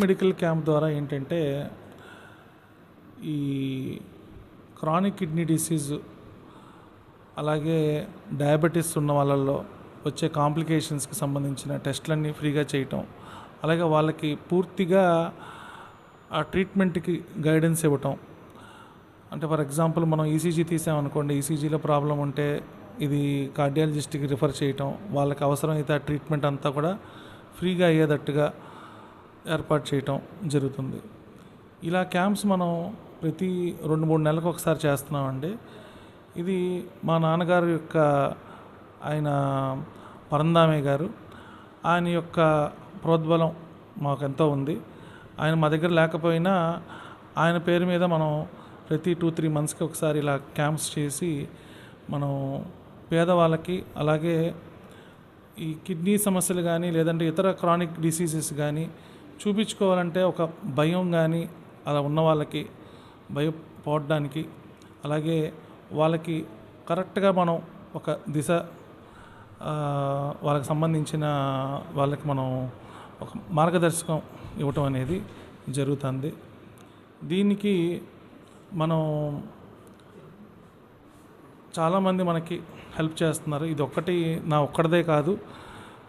Medical camp ద్వారా ఏంటంటే ఈ క్రానిక్ కిడ్నీ డిసీజ్ అలాగే డయాబెటీస్ ఉన్న వాళ్ళల్లో వచ్చే కాంప్లికేషన్స్కి సంబంధించిన టెస్ట్లన్నీ ఫ్రీగా చేయటం అలాగే వాళ్ళకి పూర్తిగా ఆ ట్రీట్మెంట్కి గైడెన్స్ ఇవ్వటం. అంటే ఫర్ ఎగ్జాంపుల్ మనం ఈసీజీ తీసామనుకోండి ఈసీజీలో ప్రాబ్లం ఉంటే ఇది కార్డియాలజిస్ట్కి రిఫర్ చేయటం వాళ్ళకి అవసరమైతే ఆ ట్రీట్మెంట్ అంతా కూడా ఫ్రీగా అయ్యేటట్టుగా ఏర్పాటు చేయటం జరుగుతుంది. ఇలా క్యాంప్స్ మనం ప్రతి రెండు మూడు నెలలకు ఒకసారి చేస్తున్నామండి. ఇది మా నాన్నగారు యొక్క ఆయన పరందామయ్య గారు. ఆయన యొక్క ప్రోద్బలం మాకు ఎంతో ఉంది. ఆయన మా దగ్గర లేకపోయినా ఆయన పేరు మీద మనం ప్రతి టూ త్రీ మంత్స్కి ఒకసారి ఇలా క్యాంప్స్ చేసి మనం పేదవాళ్ళకి అలాగే ఈ కిడ్నీ సమస్యలు కానీ లేదంటే ఇతర క్రానిక్ డిసీజెస్ కానీ చూపించుకోవాలంటే ఒక భయం కానీ అలా ఉన్న వాళ్ళకి భయపడడానికి అలాగే వాళ్ళకి కరెక్ట్గా మనం ఒక దిశ వాళ్ళకి సంబంధించిన వాళ్ళకి మనం ఒక మార్గదర్శకం ఇవ్వటం అనేది జరుగుతుంది. దీనికి మనం చాలామంది మనకి హెల్ప్ చేస్తున్నారు. ఇది ఒక్కటి నా ఒక్కడదే కాదు.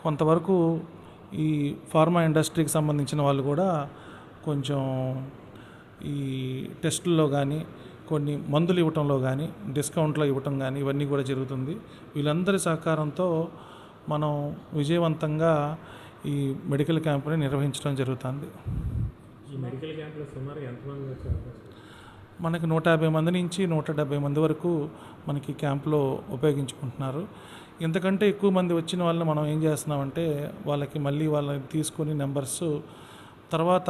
కొంతవరకు ఈ ఫార్మా ఇండస్ట్రీకి సంబంధించిన వాళ్ళు కూడా కొంచెం ఈ టెస్టుల్లో కానీ కొన్ని మందులు ఇవ్వటంలో కానీ డిస్కౌంట్లో ఇవ్వటం కానీ ఇవన్నీ కూడా జరుగుతుంది. వీళ్ళందరి సహకారంతో మనం విజయవంతంగా ఈ మెడికల్ క్యాంపుని నిర్వహించడం జరుగుతుంది. ఈ మెడికల్ క్యాంప్లో సుమారు ఎంతమంది వచ్చారు? మనకి నూట యాభై మంది నుంచి నూట డెబ్బై మంది వరకు మనకి క్యాంప్లో ఉపయోగించుకుంటున్నారు. ఇంతకంటే ఎక్కువ మంది వచ్చిన వాళ్ళని మనం ఏం చేస్తున్నామంటే వాళ్ళకి మళ్ళీ వాళ్ళని తీసుకొని నెంబర్స్ తర్వాత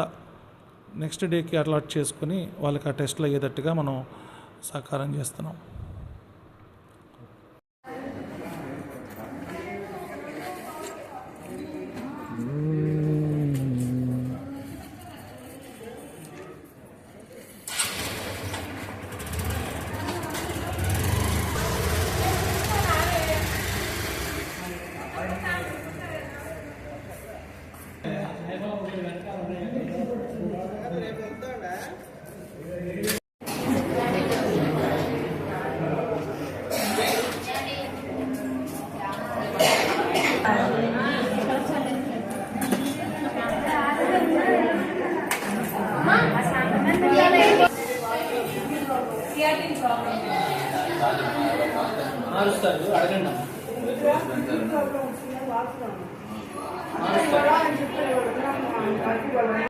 నెక్స్ట్ డేకి అలాట్ చేసుకొని వాళ్ళకి ఆ టెస్ట్లు అయ్యేటట్టుగా మనం సహకారం చేస్తున్నాం. మారుస్తారు అడగండి అది